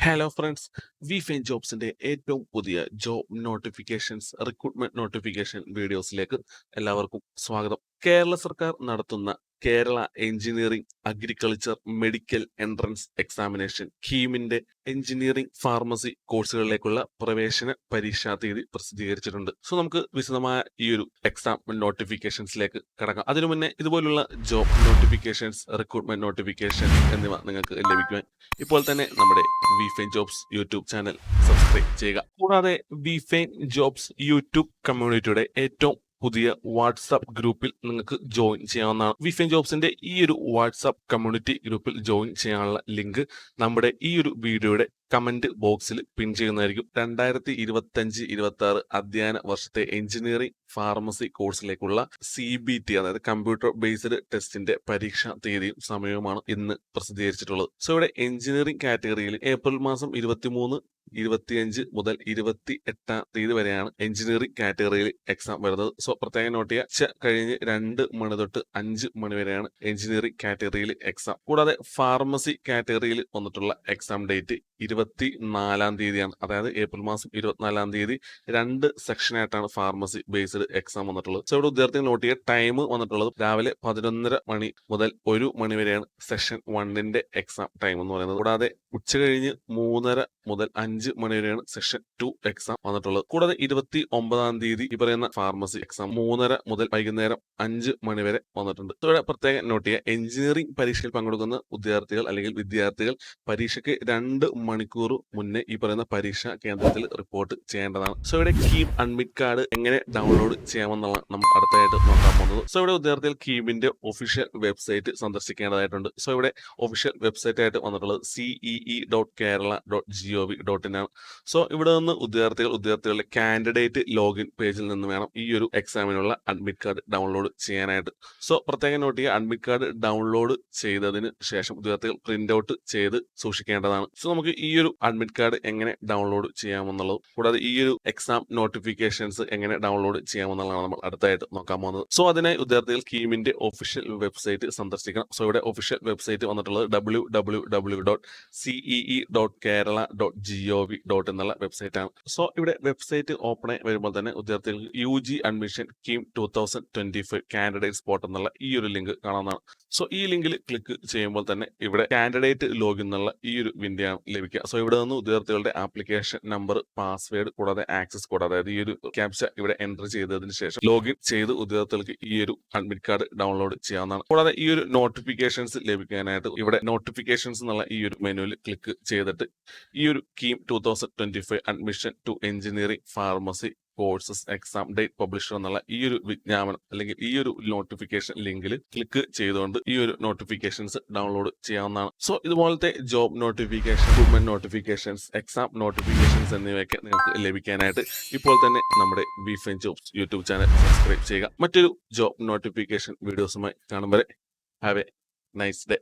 Hello friends V fine ജോബ്സിന്റെ ഏറ്റവും പുതിയ ജോബ് നോട്ടിഫിക്കേഷൻസ് റിക്രൂട്ട്മെന്റ് നോട്ടിഫിക്കേഷൻ വീഡിയോസിലേക്ക് എല്ലാവർക്കും സ്വാഗതം. കേരള സർക്കാർ നടത്തുന്ന Kerala engineering agriculture medical entrance examination കീമിന്റെ engineering pharmacy കോഴ്സുകളിലേക്കുള്ള പ്രവേശന പരീക്ഷാ തീയതി പ്രസിദ്ധീകരിച്ചിട്ടുണ്ട്. സോ നമുക്ക് വിശദമായ ഈ ഒരു എക്സാം നോട്ടിഫിക്കേഷൻസിലേക്ക് കടക്കാം. അതിനു മുന്നേ ഇതുപോലുള്ള ജോബ് നോട്ടിഫിക്കേഷൻസ് റിക്രൂട്ട്മെന്റ് നോട്ടിഫിക്കേഷൻ എന്നിവ നിങ്ങൾക്ക് ലഭിക്കുവാൻ ഇപ്പോൾ തന്നെ നമ്മുടെ V fine jobs YouTube channel subscribe ചെയ്യുക. കൂടാതെ വി ഫൈൻ ജോബ്സ് യൂട്യൂബ് കമ്മ്യൂണിറ്റിയുടെ ഏറ്റവും പുതിയ വാട്സാപ്പ് ഗ്രൂപ്പിൽ നിങ്ങൾക്ക് ജോയിൻ ചെയ്യാവുന്നതാണ്. വിഫിൻ ജോബ്സിന്റെ ഈ ഒരു വാട്സാപ്പ് കമ്മ്യൂണിറ്റി ഗ്രൂപ്പിൽ ജോയിൻ ചെയ്യാനുള്ള ലിങ്ക് നമ്മുടെ ഈ ഒരു വീഡിയോയുടെ കമന്റ് ബോക്സിൽ പിൻ ചെയ്യുന്നതായിരിക്കും. രണ്ടായിരത്തി ഇരുപത്തി അഞ്ച് ഇരുപത്തി ആറ് അധ്യയന വർഷത്തെ എഞ്ചിനീയറിംഗ് ഫാർമസി കോഴ്സിലേക്കുള്ള സി ബി ടി അതായത് കമ്പ്യൂട്ടർ ബേസ്ഡ് ടെസ്റ്റിന്റെ പരീക്ഷാ തീയതിയും സമയവുമാണ് ഇന്ന് പ്രസിദ്ധീകരിച്ചിട്ടുള്ളത്. സോ ഇവിടെ എഞ്ചിനീയറിംഗ് കാറ്റഗറിയിൽ ഏപ്രിൽ മാസം ഇരുപത്തിമൂന്ന് ഇരുപത്തിയഞ്ച് മുതൽ ഇരുപത്തി എട്ടാം തീയതി വരെയാണ് എഞ്ചിനീയറിംഗ് കാറ്റഗറിയിൽ എക്സാം വരുന്നത്. സോ പ്രത്യേകം നോട്ട് ചെയ്യുക ഉച്ച കഴിഞ്ഞ് രണ്ട് മണി തൊട്ട് അഞ്ച് മണി വരെയാണ് എഞ്ചിനീയറിംഗ് കാറ്റഗറിയിൽ എക്സാം കൂടാതെ ഫാർമസി കാറ്റഗറിയിൽ വന്നിട്ടുള്ള എക്സാം ഡേറ്റ് ഇരുപത്തി നാലാം തീയതിയാണ്. അതായത് ഏപ്രിൽ മാസം ഇരുപത്തിനാലാം തീയതി രണ്ട് സെക്ഷനായിട്ടാണ് ഫാർമസി ബേസ്ഡ് എക്സാം വന്നിട്ടുള്ളത്. സോ ഇവിടെ വിദ്യാർത്ഥികൾ നോട്ട് ചെയ്യുക ടൈം വന്നിട്ടുള്ളത് രാവിലെ പതിനൊന്നര മണി മുതൽ ഒരു മണി വരെയാണ് സെക്ഷൻ വണ്ണിന്റെ എക്സാം ടൈം എന്ന് പറയുന്നത്. കൂടാതെ ഉച്ച കഴിഞ്ഞ് മൂന്നര മുതൽ അഞ്ച് മണി വരെയാണ് സെക്ഷൻ ടു എക്സാം വന്നിട്ടുള്ളത്. കൂടാതെ ഇരുപത്തി ഒമ്പതാം തീയതി ഈ പറയുന്ന ഫാർമസി എക്സാം മൂന്നര മുതൽ വൈകുന്നേരം അഞ്ച് മണി വരെ വന്നിട്ടുണ്ട്. ഇവിടെ പ്രത്യേകം നോട്ട് ചെയ്യുക എഞ്ചിനീയറിംഗ് പരീക്ഷയിൽ പങ്കെടുക്കുന്ന വിദ്യാർത്ഥികൾ അല്ലെങ്കിൽ വിദ്യാർത്ഥികൾ പരീക്ഷയ്ക്ക് രണ്ട് മണിക്കൂർ മുന്നേ ഈ പറയുന്ന പരീക്ഷാ കേന്ദ്രത്തിൽ റിപ്പോർട്ട് ചെയ്യേണ്ടതാണ്. സോ ഇവിടെ കീം അഡ്മിറ്റ് കാർഡ് എങ്ങനെ ഡൗൺലോഡ് ചെയ്യാമെന്നുള്ള നമുക്ക് അടുത്തായിട്ട് നോക്കാൻ പോകുന്നത്. സോ ഇവിടെ വിദ്യാർത്ഥികൾ കീമിന്റെ ഒഫീഷ്യൽ വെബ്സൈറ്റ് സന്ദർശിക്കേണ്ടതായിട്ടുണ്ട്. സോ ഇവിടെ ഒഫീഷ്യൽ വെബ്സൈറ്റ് ആയിട്ട് വന്നിട്ടുള്ളത് CEE dot Kerala dot G O V dot in ആണ് സോ ഇവിടെ നിന്ന് വിദ്യാർത്ഥികൾ വിദ്യാർത്ഥികളുടെ കാൻഡിഡേറ്റ് ലോഗിൻ പേജിൽ നിന്ന് വേണം ഈ ഒരു എക്സാമിനുള്ള അഡ്മിറ്റ് കാർഡ് ഡൗൺലോഡ് ചെയ്യാനായിട്ട്. സോ പ്രത്യേകം നോട്ട് ചെയ്യുക. അഡ്മിറ്റ് കാർഡ് ഡൗൺലോഡ് ചെയ്തതിന് ശേഷം വിദ്യാർത്ഥികൾ പ്രിന്റ് ഔട്ട് ചെയ്ത് സൂക്ഷിക്കേണ്ടതാണ്. സോ നമുക്ക് ഈ ഒരു അഡ്മിറ്റ് കാർഡ് എങ്ങനെ ഡൗൺലോഡ് ചെയ്യാമെന്നുള്ളത് കൂടാതെ ഈ ഒരു എക്സാം നോട്ടിഫിക്കേഷൻസ് എങ്ങനെ ഡൗൺലോഡ് ചെയ്യാമെന്നുള്ളതാണ് നമ്മൾ അടുത്തായിട്ട് നോക്കാൻ പോകുന്നത്. സോ അതിനായി വിദ്യാർത്ഥികൾ കീമിന്റെ ഒഫീഷ്യൽ വെബ്സൈറ്റ് സന്ദർശിക്കണം. സോ ഇവിടെ ഒഫീഷ്യൽ വെബ്സൈറ്റ് വന്നിട്ടുള്ളത് W W W dot CEE dot Kerala dot G O V dot എന്നുള്ള വെബ്സൈറ്റ് ആണ്. സോ ഇവിടെ വെബ്സൈറ്റ് ഓപ്പൺ ആയി വരുമ്പോൾ തന്നെ വിദ്യാർത്ഥികൾക്ക് U G admission KEAM two thousand twenty five candidate spot എന്നുള്ള ഈ ഒരു ലിങ്ക് കാണാവുന്നതാണ്. സോ ഈ ലിങ്കിൽ ക്ലിക്ക് ചെയ്യുമ്പോൾ തന്നെ ഇവിടെ കാൻഡിഡേറ്റ് ലോഗിൻ എന്നുള്ള ഈ ഒരു വിൻഡോ ആണ് ലഭിക്കുക സോ ഇവിടെ നിന്ന് ഉദ്യോഗാർത്ഥികളുടെ ആപ്ലിക്കേഷൻ നമ്പർ പാസ്വേഡ് കൂടാതെ ആക്സസ് കോഡ് അതായത് ഈ ഒരു ക്യാപ്ച ഇവിടെ എന്റർ ചെയ്തതിന് ശേഷം ലോഗിൻ ചെയ്ത് ഉദ്യോഗാർത്ഥികൾക്ക് ഈ ഒരു അഡ്മിറ്റ് കാർഡ് ഡൗൺലോഡ് ചെയ്യാവുന്നതാണ്. കൂടാതെ ഈ ഒരു നോട്ടിഫിക്കേഷൻസ് ലഭിക്കാനായിട്ട് ഇവിടെ നോട്ടിഫിക്കേഷൻസ് എന്നുള്ള ഈ ഒരു മെനുവിൽ ക്ലിക്ക് ചെയ്തിട്ട് ഈ ഒരു KEAM two thousand twenty five admission to engineering pharmacy courses exam date publisher എന്നുള്ള ഈ ഒരു വിജ്ഞാപനം അല്ലെങ്കിൽ ഈ ഒരു നോട്ടിഫിക്കേഷൻ ലിങ്കിൽ ക്ലിക്ക് ചെയ്തുകൊണ്ട് ഈ ഒരു നോട്ടിഫിക്കേഷൻസ് ഡൗൺലോഡ് ചെയ്യാവുന്നതാണ്. സോ ഇതുപോലത്തെ job notification women notifications exam notifications എന്നിവയൊക്കെ നിങ്ങൾക്ക് ലഭിക്കാനായിട്ട് ഇപ്പോൾ തന്നെ നമ്മുടെ B fine jobs YouTube channel subscribe ചെയ്യുക. മറ്റൊരു ജോബ് നോട്ടിഫിക്കേഷൻ വീഡിയോസുമായി കാണും വരെ. Have A nice day